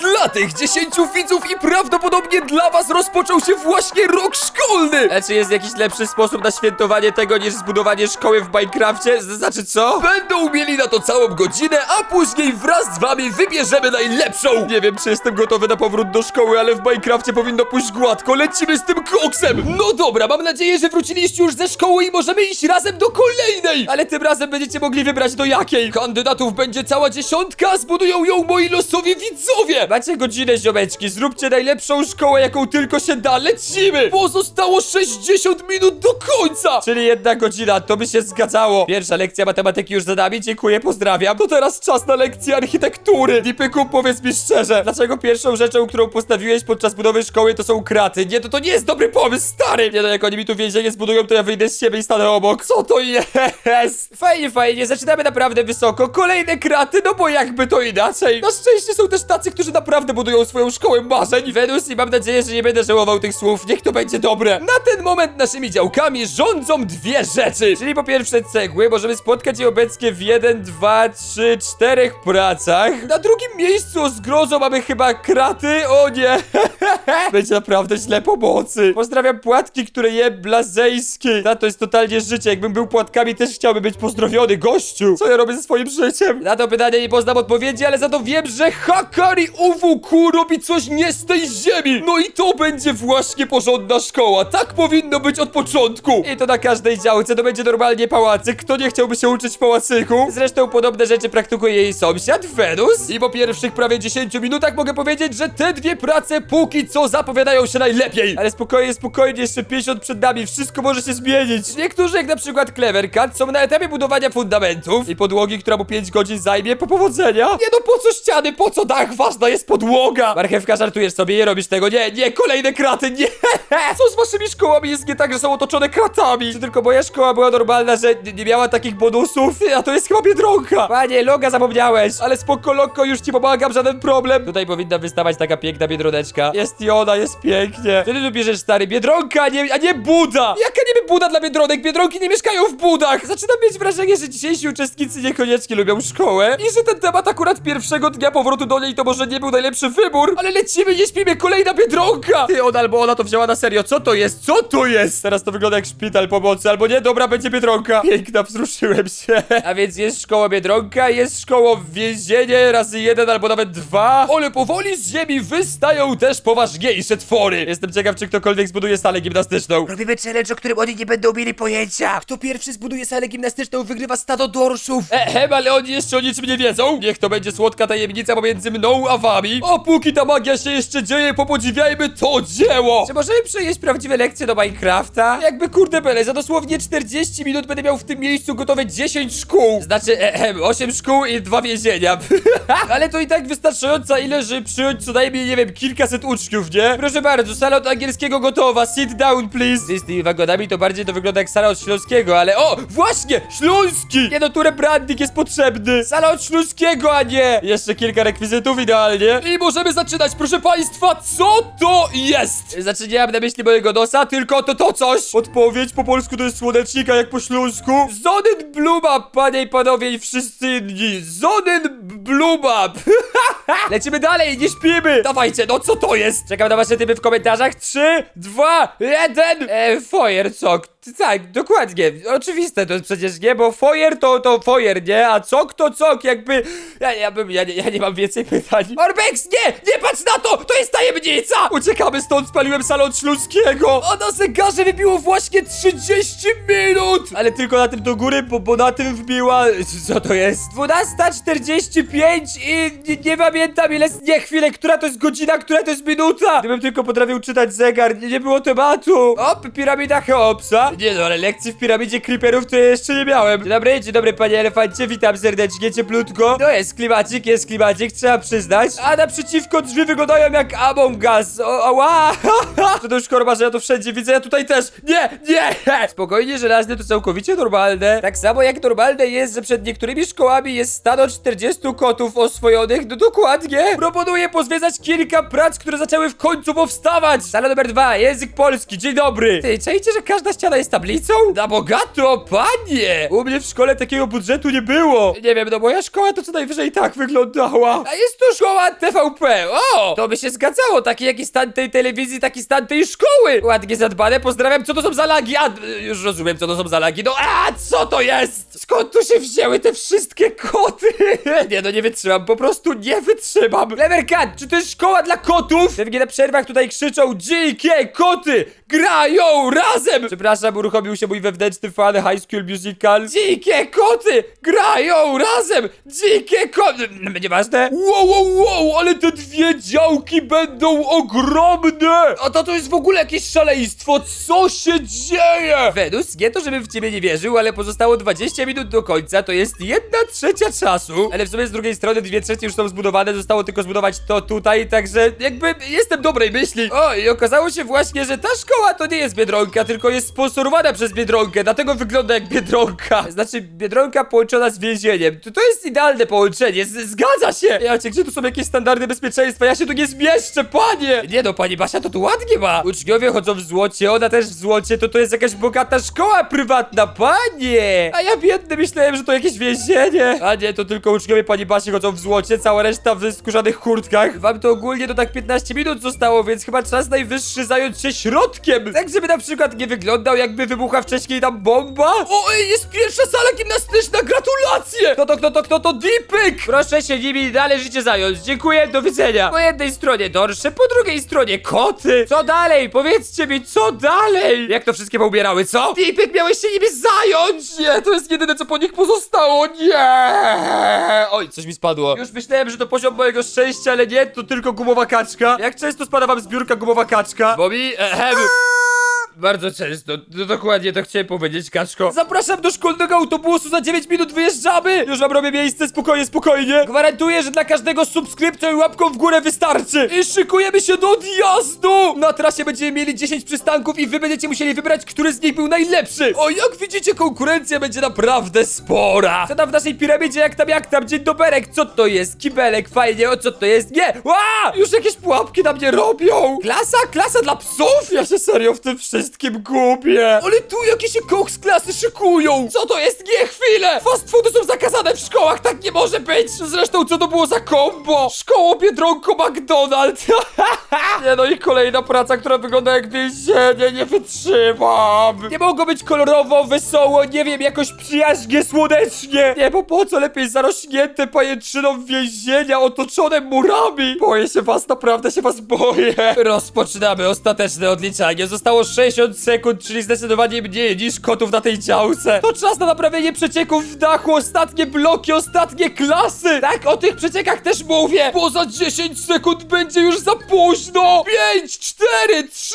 Dla tych 10 widzów i prawdopodobnie dla was rozpoczął się właśnie rok szkolny! A czy jest jakiś lepszy sposób na świętowanie tego niż zbudowanie szkoły w Minecrafcie? Z- Znaczy co? Będą mieli na to całą godzinę, a później wraz z wami wybierzemy najlepszą! Nie wiem, czy jestem gotowy na powrót do szkoły, ale w Minecrafcie powinno pójść gładko. Lecimy z tym koksem! No dobra, mam nadzieję, że wróciliście już ze szkoły i możemy iść razem do kolejnej! Ale tym razem będziecie mogli wybrać do jakiej. Kandydatów będzie cała dziesiątka, zbudują ją moi losowi widzowie! Macie godzinę, ziomeczki. Zróbcie najlepszą szkołę, jaką tylko się da. Lecimy! Pozostało 60 minut do końca! Czyli jedna godzina, to by się zgadzało. Pierwsza lekcja matematyki już za nami, dziękuję, pozdrawiam. To teraz czas na lekcję architektury. Dipyku, powiedz mi szczerze, dlaczego pierwszą rzeczą, którą postawiłeś podczas budowy szkoły to są kraty? Nie, to to nie jest dobry pomysł, stary! Nie no, jak oni mi tu więzienie zbudują, to ja wyjdę z siebie i stanę obok. Co to jest? Fajnie, fajnie, zaczynamy naprawdę wysoko. Kolejne kraty, no bo jakby to inaczej. Na szczęście są też tacy, którzy naprawdę budują swoją szkołę marzeń. Wenus i mam nadzieję, że nie będę żałował tych słów. Niech to będzie dobre. Na ten moment naszymi działkami rządzą dwie rzeczy! Czyli po pierwsze cegły, możemy spotkać je obecnie w 1, 2, 3, 4 pracach. Na drugim miejscu o zgrozo mamy chyba kraty, o nie. Będzie naprawdę źle pomocy. Pozdrawiam płatki, które je blazejski. Ta to jest totalnie życie, jakbym był płatkami też chciałbym być pozdrowiony, gościu. Co ja robię ze swoim życiem? Na to pytanie nie poznam odpowiedzi, ale za to wiem, że Hakari UWQ robi coś nie z tej ziemi! No i to będzie właśnie porządna szkoła, tak powinno być od początku! I to na każdej działce, to będzie normalnie pałacyk. Kto nie chciałby się uczyć w pałacyku? Zresztą podobne rzeczy praktykuje jej sąsiad, Wenus. I po pierwszych prawie 10 minutach mogę powiedzieć, że te dwie prace póki co zapowiadają się najlepiej! Ale spokojnie, spokojnie, jeszcze 50 przed nami, wszystko może się zmienić. Niektórzy, jak na przykład Clever Cat, są na etapie budowania fundamentów i podłogi, która mu 5 godzin zajmie, po powodzenia. Nie no po co ściany, po co dach, ważna jest podłoga! Marchewka, żartujesz sobie, nie robisz tego, nie, nie, kolejne kraty, nie! Co z waszymi szkołami jest nie tak, że są otoczone kratami? Czy tylko moja szkoła była normalna, że nie, nie miała takich bonusów? A to jest chyba Biedronka! Panie, loga zapomniałeś! Ale spoko, lokko, już ci pomagam, żaden problem! Tutaj powinna wystawać taka piękna Biedroneczka. Jest i ona, jest pięknie. Czy ty tu bierzesz, stary? Biedronka, nie, a nie Buda! Jaka niby buda dla biedronek? Biedronki nie mieszkają w budach! Zaczynam mieć wrażenie, że dzisiejsi uczestnicy niekoniecznie lubią szkołę. I że ten temat akurat pierwszego dnia powrotu do niej to może nie był najlepszy wybór, ale lecimy, nie śpimy, kolejna biedronka! Ty, on albo ona to wzięła na serio. Co to jest? Co to jest? Teraz to wygląda jak szpital pomocy, albo nie, dobra, będzie Biedronka. Piękna, wzruszyłem się. A więc jest szkoła Biedronka, jest szkoła więzienie razy jeden albo nawet dwa. Ale powoli z ziemi wystają też poważniejsze twory! Jestem ciekaw, czy ktokolwiek zbuduje salę gimnastyczną. Robimy challenge, o którym oni nie będą mieli pojęcia. Kto pierwszy zbuduje salę gimnastyczną, wygrywa stado dorszów! Ehem, ale oni jeszcze o niczym nie wiedzą. Niech to będzie słodka tajemnica pomiędzy mną a wami. O, póki ta magia się jeszcze dzieje, popodziwiajmy to dzieło. Czy możemy przejeść prawdziwe lekcje do Minecrafta? Jakby kurde bele, za dosłownie 40 minut będę miał w tym miejscu gotowe 10 szkół. Znaczy, ehem, 8 szkół i dwa więzienia. ale to i tak wystarczająca ile, żeby przyjąć co najmniej, nie wiem, kilkaset uczniów, nie? Proszę bardzo, sala od angielskiego gotowa. Sit down, please. Z tymi wagonami to bardziej to wygląda jak sala od śląskiego, ale o, właśnie, śląski! Nie no, tu branding jest potrzebny. Sala od śląskiego, a nie! Jeszcze kilka rekwizytów idealnie. I możemy zaczynać, proszę państwa, co to jest? Nie mam na myśli mojego nosa, tylko to to coś! Odpowiedź po polsku to jest słonecznika jak po śląsku. Zonen Blubab, panie i panowie i wszyscy inni. Zonen Blubab! Lecimy dalej, nie śpimy! Dawajcie, no co to jest? Czekam na wasze typy w komentarzach. 3, 2, 1! E, Fojercok. Tak, dokładnie. Oczywiste to jest przecież, nie? Bo foyer to, to foyer, nie? A cok to cok, jakby... Ja, ja, bym, ja, ja nie mam więcej pytań. Orbex, nie! Nie patrz na to! To jest tajemnica! Uciekamy stąd, spaliłem salon śląskiego! A na zegarze wybiło właśnie 30 minut! Ale tylko na tym do góry, bo, bo na tym wbiła... Co to jest? 12.45 i nie, nie pamiętam ile... Nie, chwilę, która to jest godzina, która to jest minuta! Gdybym tylko potrafił czytać zegar, nie, nie było tematu! Op, piramida Cheopsa. Nie no, ale lekcji w piramidzie creeperów to ja jeszcze nie miałem. Dzień dobry, dzień dobry panie elefancie, witam serdecznie, cieplutko. No jest klimacik, jest klimacik, trzeba przyznać. A naprzeciwko drzwi wyglądają jak Among Us. O, ała! To już korba, że ja to wszędzie widzę, ja tutaj też. Nie, nie! Spokojnie, żelazne to całkowicie normalne. Tak samo jak normalne jest, że przed niektórymi szkołami jest stado 40 kotów oswojonych, no dokładnie. Proponuję pozwiedzać kilka prac, które zaczęły w końcu powstawać. Sala numer dwa, język polski, dzień dobry. Ty, czajcie, że każda ściana jest tablicą? Na bogato, panie! U mnie w szkole takiego budżetu nie było. Nie wiem, no moja szkoła to co najwyżej tak wyglądała. A jest tu szkoła TVP, o! To by się zgadzało, taki jaki stan tej telewizji, taki stan tej szkoły. Ładnie zadbane, pozdrawiam, co to są za lagi? A, już rozumiem, co to są za lagi. No, a, co to jest? Skąd tu się wzięły te wszystkie koty? nie, no nie wytrzymam, po prostu nie wytrzymam. Leverkat, czy to jest szkoła dla kotów? Pewnie na przerwach tutaj krzyczą dzikie koty grają razem. Przepraszam, uruchomił się mój wewnętrzny fan High School Musical. Dzikie koty grają razem. Dzikie koty. Nieważne. Wow, wow, wow, ale te dwie działki będą ogromne! A to to jest w ogóle jakieś szaleństwo, co się dzieje? Wenus, nie to żebym w ciebie nie wierzył, ale pozostało 20 minut do końca, to jest jedna trzecia czasu. Ale w sumie z drugiej strony dwie trzecie już są zbudowane, zostało tylko zbudować to tutaj, także jakby jestem dobrej myśli. O, i okazało się właśnie, że ta szkoła to nie jest Biedronka, tylko jest sponsorowana przez Biedronkę, dlatego wygląda jak Biedronka. Znaczy, Biedronka połączona z więzieniem. To, to jest idealne połączenie, z, zgadza się! Ja cię, gdzie tu są jakieś standardy bezpieczeństwa? Ja się tu nie zmieszczę, panie! Nie no, pani Basia to tu ładnie ma. Uczniowie chodzą w złocie, ona też w złocie, to to jest jakaś bogata szkoła prywatna, panie! A ja biedny myślałem, że to jakieś więzienie. A nie, to tylko uczniowie pani Basi chodzą w złocie, cała reszta w skórzanych kurtkach. Wam to ogólnie to tak 15 minut zostało, więc chyba czas najwyższy zająć się środkiem. Tak, żeby na przykład nie wyglądał jakby wybuchła wcześniej tam bomba. O, jest pierwsza sala gimnastyczna, gratulacje! Kto to, kto to, kto to? Deepyk! Proszę się nimi należycie zająć. Dziękuję, do widzenia. Po jednej stronie dorsze, po drugiej stronie koty. Co dalej? Powiedzcie mi, co dalej? Jak to wszystkie poubierały, co? Deepyk, miałeś się nimi zająć! Nie, to jest jedyne, co po nich pozostało, nie! Oj, coś mi spadło. Już myślałem, że to poziom mojego szczęścia, ale nie, to tylko gumowa kaczka. Jak często spada wam zbiórka gumowa kaczka? Bo mi, ehem. Bardzo często, no dokładnie to chciałem powiedzieć, kaczko. Zapraszam do szkolnego autobusu, za 9 minut wyjeżdżamy! Już wam robię miejsce, spokojnie, spokojnie. Gwarantuję, że dla każdego subskrypcją i łapką w górę wystarczy. I szykujemy się do odjazdu! Na trasie będziemy mieli 10 przystanków i wy będziecie musieli wybrać, który z nich był najlepszy. O, jak widzicie, konkurencja będzie naprawdę spora. Co tam w naszej piramidzie, jak tam, jak tam, dzień doberek, co to jest? Kibelek, fajnie, o co to jest? Nie! Ła! Już jakieś pułapki na mnie robią! Klasa? Klasa dla psów? Ja się serio w tym wszystkim gubię. Ale tu jakieś koks klasy szykują! Co to jest? Nie, chwilę! Fast foody są zakazane w szkołach, tak nie może być! Zresztą co to było za kombo? Szkoło Biedronko McDonald! nie no i kolejna praca, która wygląda jak więzienie, nie wytrzymam! Nie mogło być kolorowo, wesoło, nie wiem, jakoś przyjaźnie, słonecznie! Nie, bo po co lepiej zarośnięte pajęczyną więzienia otoczone murami? Boję się was, naprawdę się was boję! Rozpoczynamy ostateczne odliczanie. Zostało 60 sekund, czyli zdecydowanie mniej niż kotów na tej działce. To czas na naprawienie przecieków w dachu, ostatnie bloki, ostatnie klasy! Tak, o tych przeciekach też mówię! Bo za 10 sekund będzie już za późno! 5, 4, 3,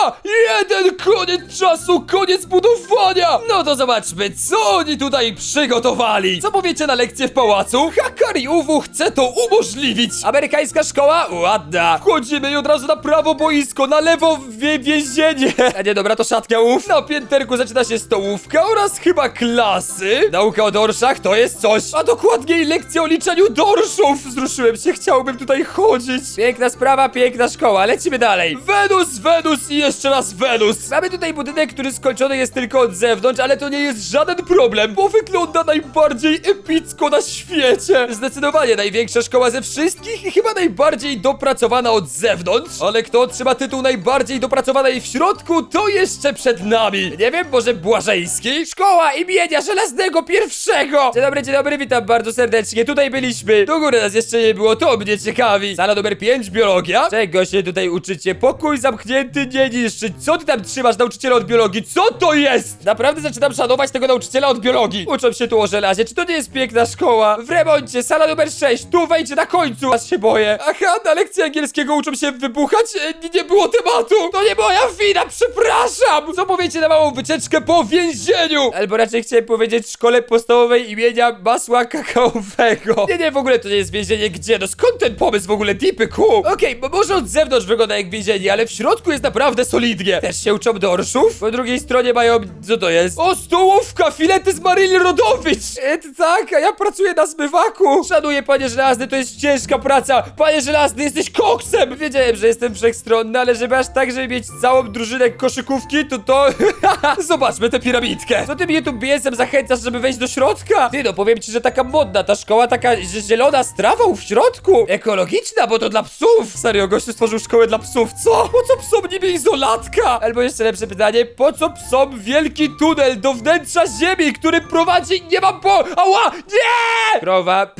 2, 1, koniec czasu, koniec budowania! No to zobaczmy, co oni tutaj przygotowali! Co powiecie na lekcję w pałacu? Hakari UW chce to umożliwić! Amerykańska szkoła? Ładna! Wchodzimy i od razu na prawo boisko, na lewo wie więzienie! A nie, dobra, to szatnia ów. Na pięterku zaczyna się stołówka oraz chyba klasy. Nauka o dorszach to jest coś. A dokładniej lekcja o liczeniu dorszów. Wzruszyłem się, chciałbym tutaj chodzić. Piękna sprawa, piękna szkoła. Lecimy dalej. Wenus, Wenus i jeszcze raz Wenus. Mamy tutaj budynek, który skończony jest tylko od zewnątrz, ale to nie jest żaden problem, Bo wygląda najbardziej epicko na świecie. Zdecydowanie największa szkoła ze wszystkich i chyba najbardziej dopracowana od zewnątrz. Ale kto otrzyma tytuł najbardziej dopracowanej w środku, to jeszcze przed nami. Nie wiem, może Błażeński? Szkoła imienia Żelaznego Pierwszego! Dzień dobry, dzień dobry, witam bardzo serdecznie. Tutaj byliśmy. Do góry nas jeszcze nie było, to mnie ciekawi. Sala numer 5, biologia. Czego się tutaj uczycie? Pokój zamknięty, nie niszczyć. Co ty tam trzymasz, nauczyciela od biologii? Co to jest? Naprawdę zaczynam szanować tego nauczyciela od biologii. Uczą się tu o żelazie. Czy to nie jest piękna szkoła? W remoncie, sala numer 6. Tu wejdzie na końcu. Aż się boję. Aha, na lekcji angielskiego uczą się wybuchać? Nie, nie było tematu. To nie moja wina, przepraszam! Co powiecie na małą wycieczkę po więzieniu? Albo raczej chciałem powiedzieć szkole podstawowej imienia masła kakaowego. Nie, nie, w ogóle to nie jest więzienie gdzie? No skąd ten pomysł w ogóle, Dipy, ku? Okej, bo może od zewnątrz wygląda jak więzienie, ale w środku jest naprawdę solidnie. Też się uczą dorszów? Po drugiej stronie mają... co to jest? O, stołówka, filety z Maryli Rodowicz! E, tak, a ja pracuję na zmywaku. Szanuję, panie żelazny, to jest ciężka praca. Panie żelazny, jesteś koksem! Wiedziałem, że jestem wszechstronny, ale żeby aż tak, żeby mieć całą drużynę drużynek koszykówki, to to... Zobaczmy tę piramidkę. Co ty mnie tu biesem zachęcasz, żeby wejść do środka? Ty no, powiem ci, że taka modna, ta szkoła taka zi- zielona z trawą w środku. Ekologiczna, bo to dla psów. Serio, gościu stworzył szkołę dla psów, co? Po co psom niby izolatka? Albo jeszcze lepsze pytanie, po co psom wielki tunel do wnętrza ziemi, który prowadzi... Nie mam po... Ała! Nie! Krowa.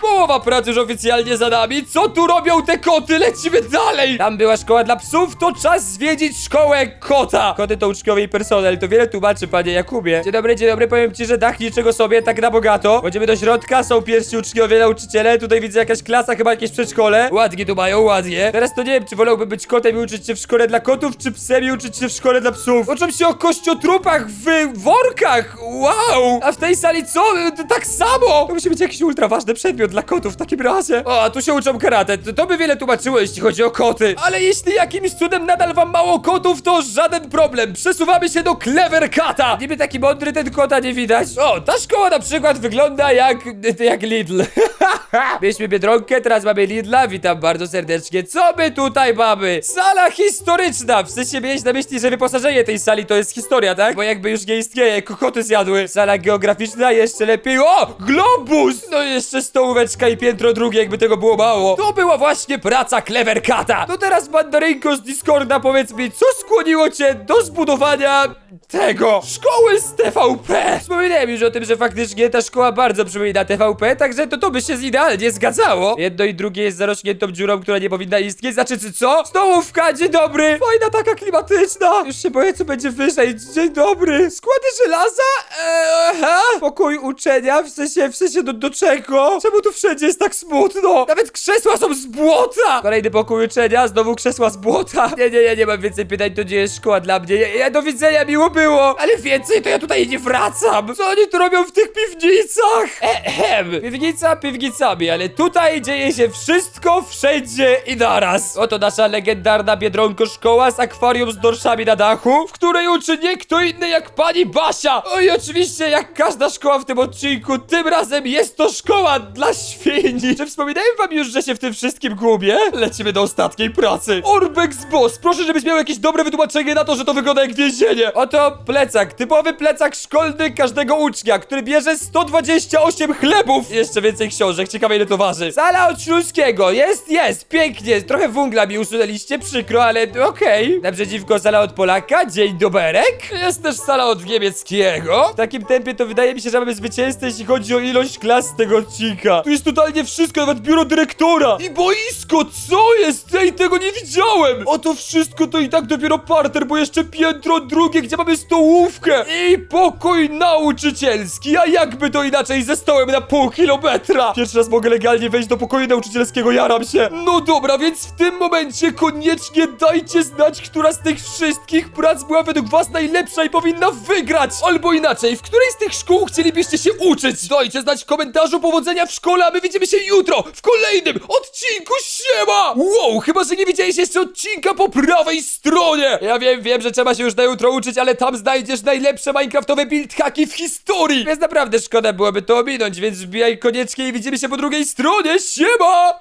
Połowa pracy już oficjalnie za nami. Co tu robią te koty? Lecimy dalej. Tam była szkoła dla psów, to czas zwiedzić szkołę kota. Koty to uczniowie i personel, to wiele tłumaczy, panie Jakubie. Dzień dobry, dzień dobry, powiem ci, że dach niczego sobie, tak na bogato. Wchodzimy do środka, są pierwsi uczniowie, nauczyciele, tutaj widzę jakaś klasa, chyba jakieś przedszkole. Ładnie tu mają, ładnie. Teraz to nie wiem, czy wolałbym być kotem i uczyć się w szkole dla kotów, czy psem i uczyć się w szkole dla psów. Uczą się o kościotrupach w workach, wow! A w tej sali co? Tak samo! To musi być jakiś ultra ważny przedmiot dla kotów w takim razie. O, a tu się uczą karate, to, to by wiele tłumaczyło, jeśli chodzi o koty. Ale jeśli jakimś cudem nadal wam mało kotów, to żaden problem. Przesuwamy się do Clever Cata. Niby taki mądry ten kota nie widać. O, ta szkoła na przykład wygląda jak... jak Lidl. Mieliśmy Biedronkę, teraz mamy Lidla, witam bardzo serdecznie. Co my tutaj mamy? Sala historyczna! W sensie na myśli, że wyposażenie tej sali to jest historia, tak? Bo jakby już nie istnieje, kokoty zjadły. Sala geograficzna, jeszcze lepiej. O! Globus! No i jeszcze stołóweczka i piętro drugie, jakby tego było mało. To była właśnie praca Clever Cata. To teraz mandarynko z Discorda powiedz mi, co skłoniło cię do zbudowania tego? Szkoły z TVP. Wspominałem już o tym, że faktycznie ta szkoła bardzo przypomina TVP, także to to by się idealnie zgadzało. Jedno i drugie jest zarośniętą dziurą, która nie powinna istnieć. Znaczy, czy co? Stołówka, dzień dobry! Fajna, taka klimatyczna! Już się boję, co będzie wyżej. Dzień dobry! Składy żelaza? Eee, aha. Pokój uczenia, w sensie, w sensie do, do czego? Czemu tu wszędzie jest tak smutno? Nawet krzesła są z błota! Kolejny pokój uczenia, znowu krzesła z błota. Nie, nie, nie, nie mam więcej pytań, to nie jest szkoła dla mnie. Ja, ja do widzenia, miło było! Ale więcej to ja tutaj nie wracam! Co oni tu robią w tych piwnicach? Ehem. Piwnica piwnicami, ale tutaj dzieje się wszystko, wszędzie i naraz. Oto nasza legendarna Biedronko szkoła z akwarium z dorszami na dachu. W której uczy nie kto inny jak pani Basia. O i oczywiście, jak każda szkoła w tym odcinku, tym razem jest to szkoła dla świni. Czy wspominałem wam już, że się w tym wszystkim gubię? Lecimy do ostatniej pracy. Orbex Boss, proszę żebyś miał jakieś dobre wytłumaczenie na to, że to wygląda jak więzienie. Oto plecak, typowy plecak szkolny każdego ucznia, który bierze 128 chlebów. Jeszcze więcej książek, ciekawe ile to waży. Sala od Śląskiego, jest, jest, pięknie. Trochę wungla mi usunęliście, przykro, ale okej. Naprzeciwko sala od Polaka, dzień doberek. Jest też sala od niemieckiego. W takim tempie to wydaje mi się, że mamy zwycięzcę, jeśli chodzi o ilość klas tego odcinka. Tu jest totalnie wszystko, nawet biuro dyrektora. I boisko, co jest? Ej, tego nie widziałem. O to wszystko to i tak dopiero parter, bo jeszcze piętro drugie, gdzie mamy stołówkę. I pokój nauczycielski, a jakby to inaczej ze stołem na pół kilometra. Pierwszy raz mogę legalnie wejść do pokoju nauczycielskiego, jaram się. No dobra, więc w tym momencie koniecznie dajcie znać, która z tych wszystkich prac była według was najlepsza i powinna wygrać! Albo inaczej, w której z tych szkół chcielibyście się uczyć? Dajcie znać w komentarzu powodzenia w szkole, a my widzimy się jutro w kolejnym odcinku Siema! Wow, chyba, że nie widziałeś jeszcze odcinka po prawej stronie! Ja wiem, wiem, że trzeba się już na jutro uczyć, ale tam znajdziesz najlepsze minecraftowe build hacki w historii. Więc naprawdę szkoda byłoby to ominąć, więc wbijaj koniecznie i widzimy się po drugiej stronie. Siema!